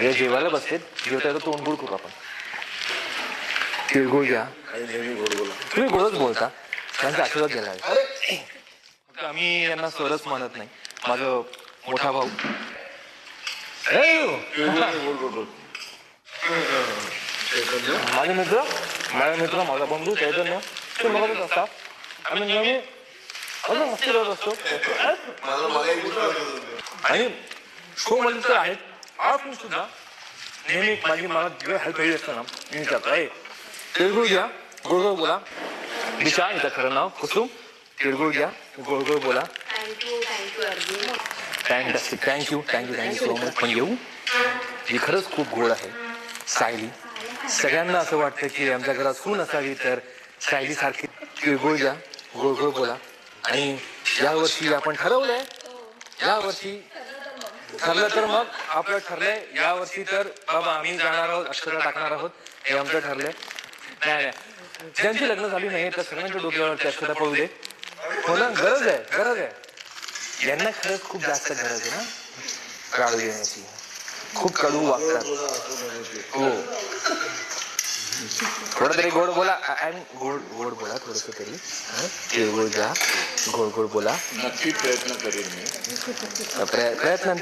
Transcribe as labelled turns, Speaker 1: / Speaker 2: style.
Speaker 1: हे जेवायला बसते जेवता येतं तोंड गोड करू आपण. तिळगुळ घ्या. तुम्ही गोडच बोलता. त्यांचा आशीर्वाद घ्यायला. फक्त आम्ही यांना सरच मानत नाही. माझं मोठा भाऊ. माझे मित्र माझा मित्र माझा बंधू चैतन्य ते बघतच असतात आम्ही नेहमी अजून मस्ती करत असतो आणि शो मध्ये तर आहेत. आज मी सुद्धा नेहमी माझी मला जे हेल्प हवी असतं ना मी विचारतो आहे तिळगुळ घ्या गोळ बोला. दिशा इथं खरं नाव कुसुम. तिळगुळ घ्या गोळ बोला.
Speaker 2: Thank you thank you
Speaker 1: fantastic thank you thank you thank you so much पण येऊ? ही खरंच खूप गोड आहे. सायली. सगळ्यांना असं वाटतं की आमच्या घरात सून असावी तर सायली सारखी तिळगुळ घ्या गोळ बोला. आणि यावर्षी आपण ठरवलंय यावर्षी ठरलं तर मग आपलं ठरलंय. यावर्षी तर बाबा आम्ही जाणार आहोत अक्षरा टाकणार आहोत. हे आमचं ठरलंय. नाही नाही. ज्यांची लग्न झाली नाही त्या सगळ्यांच्या डोक्यावरती अक्षता पडू दे. हो ना? गरज आहे गरज आहे. यांना खरंच खूप जास्त गरज आहे ना? काळू घेण्याची. खूप कडू वागतात. हो. थोडं तरी गोड बोला. आणि गोड गोड बोला थोडस तरी? तिळगुळ घ्या गोड गोड बोला.
Speaker 3: नक्की प्रयत्न करेन मी.
Speaker 1: प्रयत्न